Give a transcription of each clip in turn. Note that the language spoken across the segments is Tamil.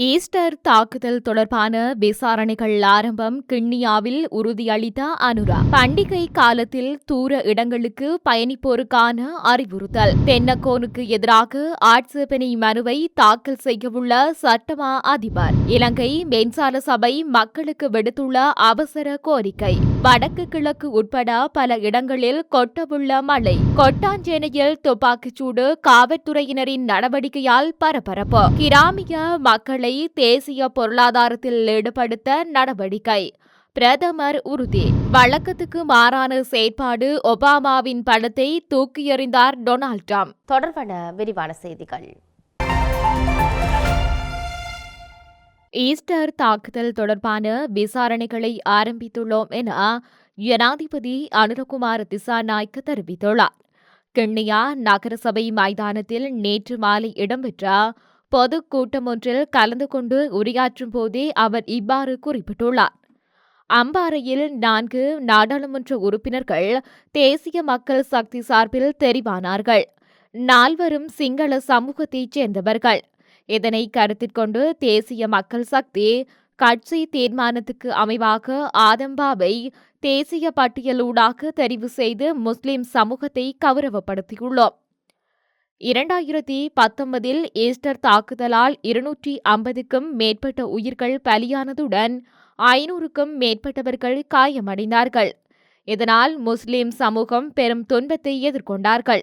ஈஸ்டர் தாக்குதல் தொடர்பான விசாரணைகள் ஆரம்பம் கிண்ணியாவில் உறுதியளித்த அனுரா. பண்டிகை காலத்தில் தூர இடங்களுக்கு பயணிப்போருக்கான அறிவுறுத்தல். தென்னக்கோனுக்கு எதிராக ஆட்சேபனை மனுவை தாக்கல் செய்யவுள்ள சட்டமா அதிபர். இலங்கை மின்சார சபை மக்களுக்கு விடுத்துள்ள அவசர கோரிக்கை. வடக்கு கிழக்கு உட்பட பல இடங்களில் கொட்டவுள்ள மழை. கொட்டாஞ்சேனையில் துப்பாக்கிச்சூடு காவல்துறையினரின் நடவடிக்கையால் பரபரப்பு. கிராமிய மக்களை தேசிய பொருளாதாரத்தில் ஈடுபடுத்த நடவடிக்கை. பிரதமர் உறுதி. வழக்கத்துக்கு மாறான செயற்பாடு ஒபாமாவின் படத்தை தூக்கி எறிந்தார் டொனால்ட் ட்ரம்ப். தொடர்பான விரிவான செய்திகள். ஈஸ்டர் தாக்குதல் தொடர்பான விசாரணைகளை ஆரம்பித்துள்ளோம் என ஜனாதிபதி அனுரகுமார் திசாநாய்க்கு தெரிவித்துள்ளார். கிண்ணியா நகரசபை மைதானத்தில் நேற்று மாலை இடம்பெற்ற பொதுக்கூட்டம் ஒன்றில் கலந்து கொண்டு உரையாற்றும் போதே அவர் இவ்வாறு குறிப்பிட்டுள்ளார். அம்பாறையில் நான்கு நாடாளுமன்ற உறுப்பினர்கள் தேசிய மக்கள் சக்தி சார்பில் தெரிவானார்கள். நால்வரும் சிங்கள சமூகத்தைச் சேர்ந்தவர்கள். இதனை கருத்தில் கொண்டு தேசிய மக்கள் சக்தி கட்சி தீர்மானத்துக்கு அமைவாக ஆதம்பாவை தேசிய பட்டியலூடாக தெரிவு செய்து முஸ்லிம் சமூகத்தை கௌரவப்படுத்தியுள்ளோம். இரண்டாயிரத்தி பத்தொன்பதில் ஈஸ்டர் தாக்குதலால் இருநூற்றி ஐம்பதுக்கும் மேற்பட்ட உயிர்கள் பலியானதுடன் ஐநூறுக்கும் மேற்பட்டவர்கள் காயமடைந்தார்கள். இதனால் முஸ்லிம் சமூகம் பெரும் துன்பத்தை எதிர்கொண்டார்கள்.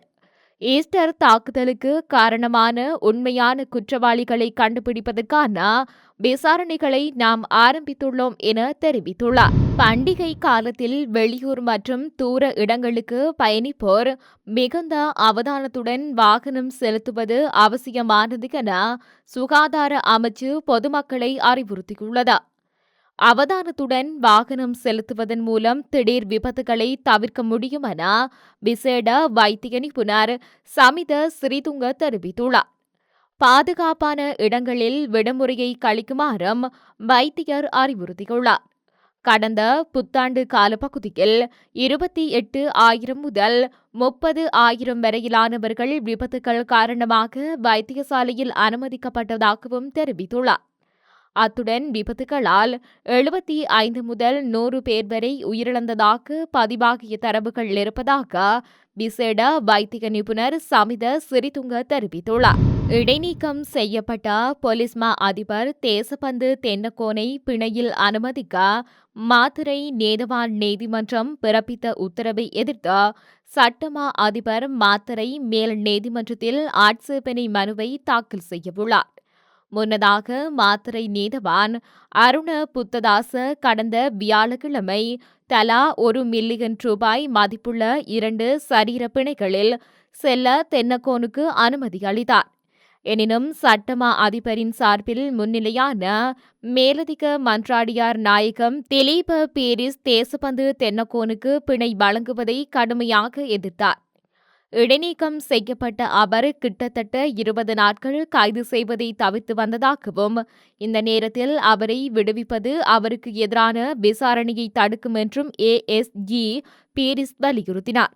ஈஸ்டர் தாக்குதலுக்கு காரணமான உண்மையான குற்றவாளிகளை கண்டுபிடிப்பதற்கான விசாரணைகளை நாம் ஆரம்பித்துள்ளோம் என தெரிவித்துள்ளார். பண்டிகை காலத்தில் வெளியூர் மற்றும் தூர இடங்களுக்கு பயணிப்போர் மிகுந்த அவதானத்துடன் வாகனம் செலுத்துவது அவசியமானது என சுகாதார அமைச்சு பொதுமக்களை அறிவுறுத்தியுள்ளது. அவதானத்துடன் வாகனம் செலுத்துவதன் மூலம் திடீர் விபத்துகளை தவிர்க்க முடியும் என விசேட வைத்திய நிபுணர் சமித ஸ்ரீதுங்க தெரிவித்துள்ளார். பாதுகாப்பான இடங்களில் விடுமுறையை கழிக்குமாறும் வைத்தியர் அறிவுறுத்தியுள்ளார். கடந்த புத்தாண்டு காலப்பகுதியில் இருபத்தி எட்டு ஆயிரம் முதல் முப்பது ஆயிரம் வரையிலானவர்கள் விபத்துகள் காரணமாக வைத்தியசாலையில் அனுமதிக்கப்பட்டதாகவும் தெரிவித்துள்ளார். அத்துடன் விபத்துகளால் எழுபத்தி ஐந்து முதல் நூறு பேர் வரை உயிரிழந்ததாக பதிவாகிய தரவுகள் இருப்பதாக விசேட வைத்திய நிபுணர் சமித சிறிதுங்க தெரிவித்துள்ளார். இடைநீக்கம் செய்யப்பட்ட பொலிஸ்மா அதிபர் தேசபந்து தென்னக்கோனை பிணையில் அனுமதிக்க மாத்திரை நேதவான் நீதிமன்றம் பிறப்பித்த உத்தரவை எதிர்த்து சட்டமா அதிபர் மாத்திரை மேல் நீதிமன்றத்தில் ஆட்சேபனை மனுவை தாக்கல் செய்யவுள்ளார் முன்னதாக மாத்திரை நீதவான் அருண புத்ததாச கடந்த வியாழக்கிழமை தலா ஒரு மில்லியன் ரூபாய் மதிப்புள்ள இரண்டு சரீர பிணைகளில் செல்ல தென்னக்கோனுக்கு அனுமதி அளித்தார். எனினும் சட்டமா அதிபரின் சார்பில் முன்னிலையான மேலதிக மன்றாடியார் நாயகம் திலீப பேரிஸ் தேசபந்து தென்னக்கோனுக்கு பிணை வழங்குவதை கடுமையாக எதிர்த்தார். இடைநீக்கம் செய்யப்பட்ட அவர் கிட்டத்தட்ட இருபது நாட்கள் கைது செய்வதை தவிர்த்து வந்ததாகவும் இந்த நேரத்தில் அவரை விடுவிப்பது அவருக்கு எதிரான விசாரணையை தடுக்கும் என்றும் ஏஎஸ்ஜி பீரிஸ் வலியுறுத்தினார்.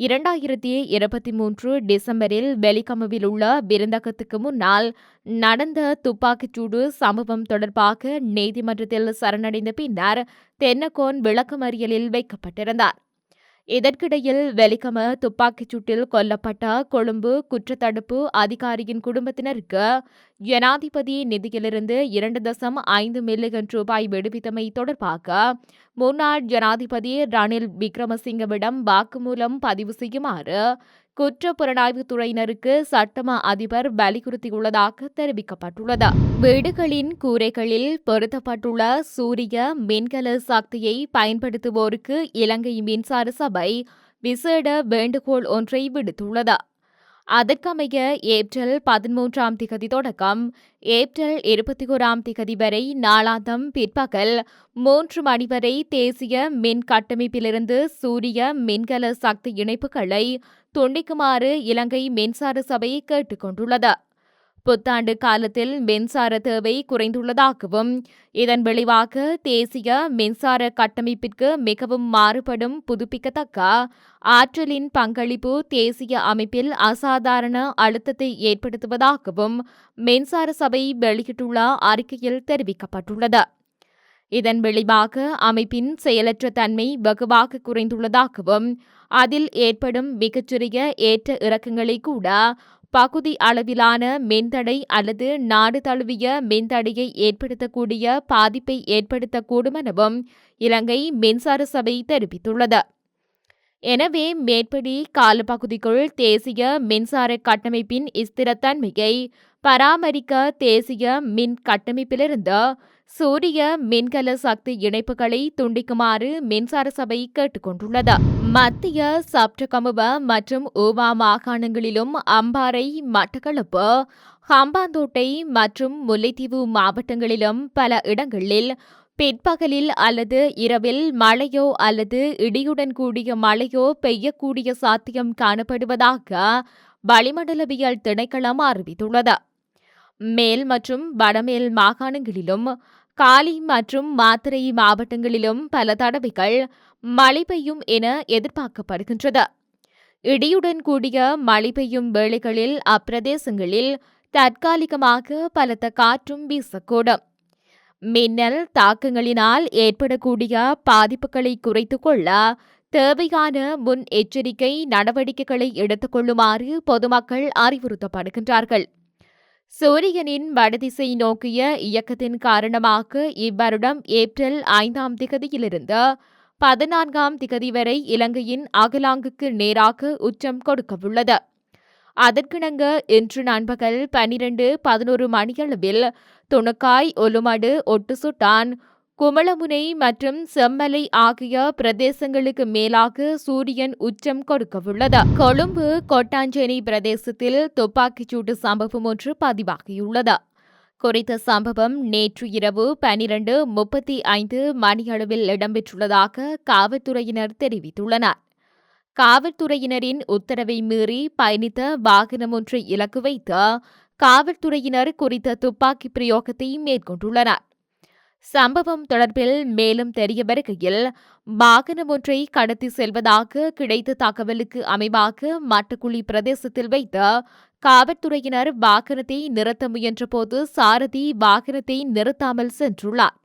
இரண்டாயிரத்தி இருபத்தி மூன்று டிசம்பரில் வெலிகமுவில் உள்ள விருந்தகத்துக்கு முன்னால் நடந்த துப்பாக்கிச்சூடு சம்பவம் தொடர்பாக நீதிமன்றத்தில் சரணடைந்த பின்னர் தென்னகோன் விளக்கமறியலில் வைக்கப்பட்டிருந்தார். இதற்கிடையில் வெலிகம துப்பாக்கிச் சூட்டில் கொல்லப்பட்ட கொழும்பு குற்றத்தடுப்பு அதிகாரியின் குடும்பத்தினருக்கு ஜனாதிபதி நிதியிலிருந்து இரண்டு தசம் ஐந்து மில்லியன் ரூபாய் விடுவித்தமை தொடர்பாக முன்னாள் ஜனாதிபதி ரணில் விக்ரமசிங்கவிடம் வாக்குமூலம் பதிவு செய்யுமாறு குற்றப்புலனாய்வுத்துறையினருக்கு சட்டம துறையினருக்கு அதிபர் வலியுறுத்தியுள்ளதாக தெரிவிக்கப்பட்டுள்ளது. வீடுகளின் கூரைகளில் பொருத்தப்பட்டுள்ள சூரிய மின்கல சக்தியை பயன்படுத்துவோருக்கு இலங்கை மின்சார சபை விசேட வேண்டுகோள் ஒன்றை விடுத்துள்ளது. அதற்கமைய ஏப்ரல் பதிமூன்றாம் திகதி தொடக்கம். ஏப்ரல் இருபத்தி ஓராம் திகதி வரை நாளாந்தம் பிற்பகல் மூன்று மணி வரை தேசிய மின் கட்டமைப்பிலிருந்து சூரிய மின்கல சக்தி இணைப்புகளை துண்டிக்குமாறு இலங்கை மின்சார சபை கேட்டுக் கொண்டுள்ளது புத்தாண்டு காலத்தில் மின்சார தேவை குறைந்துள்ளதாகவும் இதன் விளைவாக தேசிய மின்சார கட்டமைப்பிற்கு மிகவும் மாறுபடும் புதுப்பிக்கத்தக்க ஆற்றலின் பங்களிப்பு தேசிய அமைப்பில் அசாதாரண அழுத்தத்தை ஏற்படுத்துவதாகவும் மின்சார சபை வெளியிட்டுள்ள அறிக்கையில் தெரிவிக்கப்பட்டுள்ளது. இதன் விளைவாக அமைப்பின் செயலற்ற தன்மை வெகுவாக குறைந்துள்ளதாகவும் அதில் ஏற்படும் மிகச்சிறிய ஏற்ற இறக்கங்களை கூட பகுதி அளவிலான மின்தடை அல்லது நாடு தழுவிய மின்தடையை ஏற்படுத்தக்கூடிய பாதிப்பை ஏற்படுத்தக்கூடும் எனவும் இலங்கை மின்சார சபை தெரிவித்துள்ளது. எனவே மேற்படி காலப்பகுதிக்குள் தேசிய மின்சார கட்டமைப்பின் ஸ்திரத்தன்மையை பராமரிக்க தேசிய மின் கட்டமைப்பிலிருந்து சூரிய மின்கல சக்தி இணைப்புகளை துண்டிக்குமாறு மின்சார சபை கேட்டுக்கொண்டுள்ளது. மத்திய சப்டகமுவ மற்றும் ஊவா மாகாணங்களிலும் அம்பாறை மட்டக்களப்பு ஹம்பாந்தோட்டை மற்றும் முல்லைத்தீவு மாவட்டங்களிலும் பல இடங்களில் பிற்பகலில் அல்லது இரவில் மழையோ அல்லது இடியுடன் கூடிய மழையோ பெய்யக்கூடிய சாத்தியம் காணப்படுவதாக வளிமண்டலவியல் திணைக்களம் அறிவித்துள்ளது. மேல் மற்றும் வடமேல் மாகாணங்களிலும் காலி மற்றும் மாத்திரை மாவட்டங்களிலும் பல தடவைகள் மழை பெய்யும் என எதிர்பார்க்கப்படுகின்றது. இடியுடன் கூடிய மழை பெய்யும் வேளைகளில் அப்பிரதேசங்களில் தற்காலிகமாக பலத்த காற்றும் வீசக்கூடும். மின்னல் தாக்கங்களினால் ஏற்படக்கூடிய பாதிப்புகளை குறைத்துக் கொள்ள தேவையான முன் எச்சரிக்கை நடவடிக்கைகளை எடுத்துக்கொள்ளுமாறு பொதுமக்கள் அறிவுறுத்தப்படுகின்றார்கள். சூரியனின் வடதிசை நோக்கிய இயக்கத்தின் காரணமாக இவ்வருடம் ஏப்ரல் ஐந்தாம் திகதியிலிருந்து பதினான்காம் திகதி வரை இலங்கையின் அகலாங்குக்கு நேராக உச்சம் கொடுக்கவுள்ளது. அதற்கிணங்க இன்று நண்பகல் பனிரெண்டு பதினோரு மணியளவில் துணுக்காய் ஒலுமடு ஒட்டுசுட்டான் குமளமுனை மற்றும் செம்மலை ஆகிய பிரதேசங்களுக்கு மேலாக சூரியன் உச்சம் கொடுக்கவுள்ளது. கொழும்பு கொட்டாஞ்சேனி பிரதேசத்தில் துப்பாக்கிச்சூட்டு சம்பவம் ஒன்று பதிவாகியுள்ளது. குறித்த சம்பவம் நேற்று இரவு பனிரண்டு முப்பத்தி ஐந்து மணியளவில் இடம்பெற்றுள்ளதாக காவல்துறையினர் தெரிவித்துள்ளனர். காவல்துறையினரின் உத்தரவை மீறி பயணித்த வாகனம் ஒன்றை இலக்கு வைத்து காவல்துறையினர் குறித்த துப்பாக்கி பிரயோகத்தை மேற்கொண்டுள்ளனர். சம்பவம் தொடர்பில் மேலும் தெரிய வருகையில் வாகனம் ஒன்றை கடத்தி செல்வதாக கிடைத்த தகவலுக்கு அமைவாக மட்டக்குழி பிரதேசத்தில் வைத்த காவல்துறையினர் வாகனத்தை நிறுத்த முயன்றபோது சாரதி வாகனத்தை நிறுத்தாமல் சென்றுள்ளார்.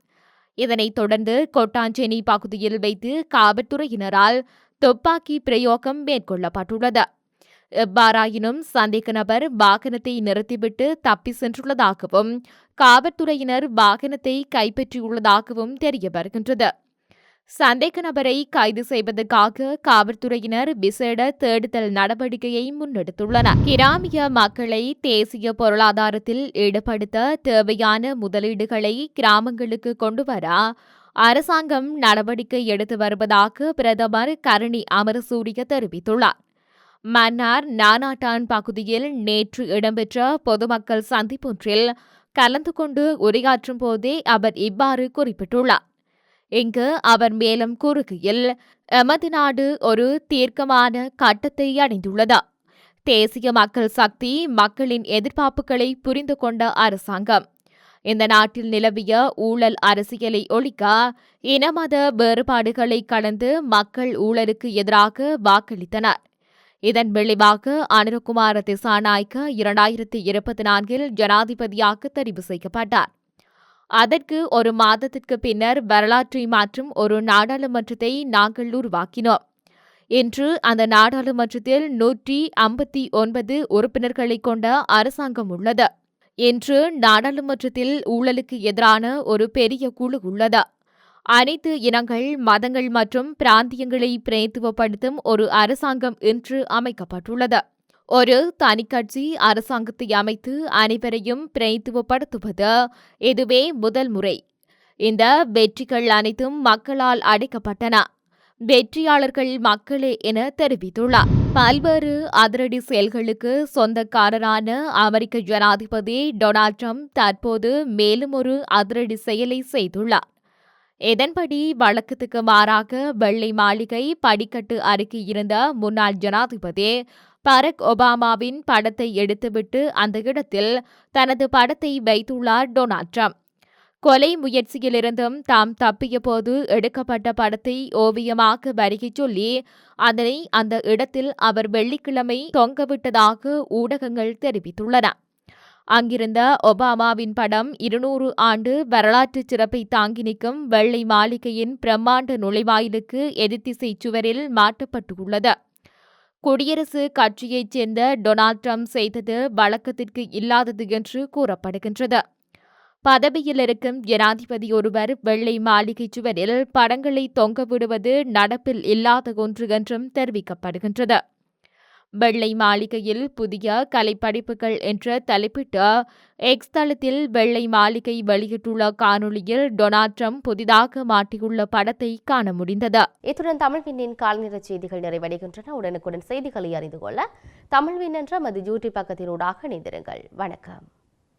இதனைத் தொடர்ந்து கொட்டாஞ்சேனி பகுதியில் வைத்து காவல்துறையினரால் துப்பாக்கி பிரயோகம் மேற்கொள்ளப்பட்டுள்ளது. எவ்வாறாயினும் சந்தேக நபர் வாகனத்தை நிறுத்திவிட்டு தப்பி சென்றுள்ளதாகவும் காவல்துறையினர் வாகனத்தை கைப்பற்றியுள்ளதாகவும் தெரிய வருகின்றது சந்தேக நபரை கைது செய்வதற்காக காவல்துறையினர் விசேட தேடுதல் நடவடிக்கையை முன்னெடுத்துள்ளனர். கிராமிய மக்களை தேசிய பொருளாதாரத்தில் ஈடுபடுத்த தேவையான முதலீடுகளை கிராமங்களுக்கு கொண்டுவர அரசாங்கம் நடவடிக்கை எடுத்து வருவதாக பிரதமர் கரணி அமரசூரிய தெரிவித்துள்ளார். மன்னார் நானாட்டான் பகுதியில் நேற்று இடம்பெற்ற பொதுமக்கள் சந்திப்பொன்றில் கலந்து கொண்டு உரையாற்றும் போதே அவர் இவ்வாறு குறிப்பிட்டுள்ளார். இங்கு அவர் மேலும் கூறுகையில் எமது நாடு ஒரு தீர்க்கமான கட்டத்தை அடைந்துள்ளது? தேசிய மக்கள் சக்தி மக்களின் எதிர்பார்ப்புகளை புரிந்து கொண்ட அரசாங்கம். இந்த நாட்டில் நிலவிய ஊழல் அரசியலை ஒழிக்க இனமத வேறுபாடுகளை கடந்து மக்கள் ஊழலுக்கு எதிராக வாக்களித்தனர். இதன் விளைவாக அனுரகுமார திசாநாயக்க இரண்டாயிரத்தி இருபத்தி நான்கில் ஜனாதிபதியாக தெரிவு செய்யப்பட்டார். அதற்கு ஒரு மாதத்திற்கு பின்னர் வரலாற்றை மாற்றும் ஒரு நாடாளுமன்றத்தை நாங்கள் உருவாக்கினோம். இன்று அந்த நாடாளுமன்றத்தில் நூற்றி ஐம்பத்தி ஒன்பது உறுப்பினர்களை கொண்ட அரசாங்கம் உள்ளது. இன்று நாடாளுமன்றத்தில் ஊழலுக்கு எதிரான ஒரு பெரிய குழு உள்ளது. அனைத்து இனங்கள் மதங்கள் மற்றும் பிராந்தியங்களை பிரதித்துவப்படுத்தும் ஒரு அரசாங்கம் இன்று அமைக்கப்பட்டுள்ளது. ஒரு தனிக்கட்சி அரசாங்கத்தை அமைத்து அனைவரையும் பிரதித்துவப்படுத்துவது இதுவே முதல் முறை. இந்த வெற்றிகள் அனைத்தும் மக்களால் அடைக்கப்பட்டன. வெற்றியாளர்கள் மக்களே என தெரிவித்துள்ளார். பல்வேறு அதிரடி செயல்களுக்கு சொந்தக்காரரான அமெரிக்க ஜனாதிபதி டொனால்ட் ட்ரம்ப் தற்போது மேலும் ஒரு அதிரடி செயலை செய்துள்ளார். இதன்படி வழக்கத்துக்கு மாறாக வெள்ளை மாளிகை படிக்கட்டு அருகே இருந்த முன்னாள் ஜனாதிபதி பரக் ஒபாமாவின் படத்தை எடுத்துவிட்டு அந்த இடத்தில் தனது படத்தை வைத்துள்ளார் டொனால்ட் ட்ரம்ப். கொலை முயற்சியிலிருந்தும் தாம் தப்பிய போது எடுக்கப்பட்ட படத்தை ஓவியமாக வருகை சொல்லி அதனை அந்த இடத்தில் அவர் வெள்ளிக்கிழமை தொங்கவிட்டதாக ஊடகங்கள் தெரிவித்துள்ளன. அங்கிருந்த ஒபாமாவின் படம் இருநூறு ஆண்டு வரலாற்று சிறப்பை தாங்கி நிற்கும் வெள்ளை மாளிகையின் பிரம்மாண்ட நுழைவாயிலுக்கு எதிர்த்திசை சுவரில் மாட்டப்பட்டுள்ளது குடியரசு கட்சியைச் சேர்ந்த டொனால்ட் ட்ரம்ப் செய்தது வழக்கத்திற்கு இல்லாதது என்று கூறப்படுகின்றது. பதவியில் இருக்கும் ஜனாதிபதி ஒருவர் வெள்ளை மாளிகை சுவரில் படங்களை தொங்கவிடுவது நடப்பில் இல்லாத ஒன்று என்றும் தெரிவிக்கப்படுகின்றது. வெள்ளை மாளிகையில் புதிய கலைப்படைப்புகள் என்ற தலைப்பிட்டு எக்ஸ் தளத்தில் வெள்ளை மாளிகை வெளியிட்டுள்ள காணொளியில் டொனால்ட் ட்ரம்ப் புதிதாக மாட்டியுள்ள படத்தை காண முடிந்தது. இத்துடன் தமிழ்வினின் கால்நிற செய்திகள் நிறைவடைகின்றன. உடனுக்குடன் செய்திகளை அறிந்து கொள்ள தமிழ்வின் என்ற மது யூடியூப் பக்கத்தினூடாக இணைந்திருங்கள். வணக்கம்.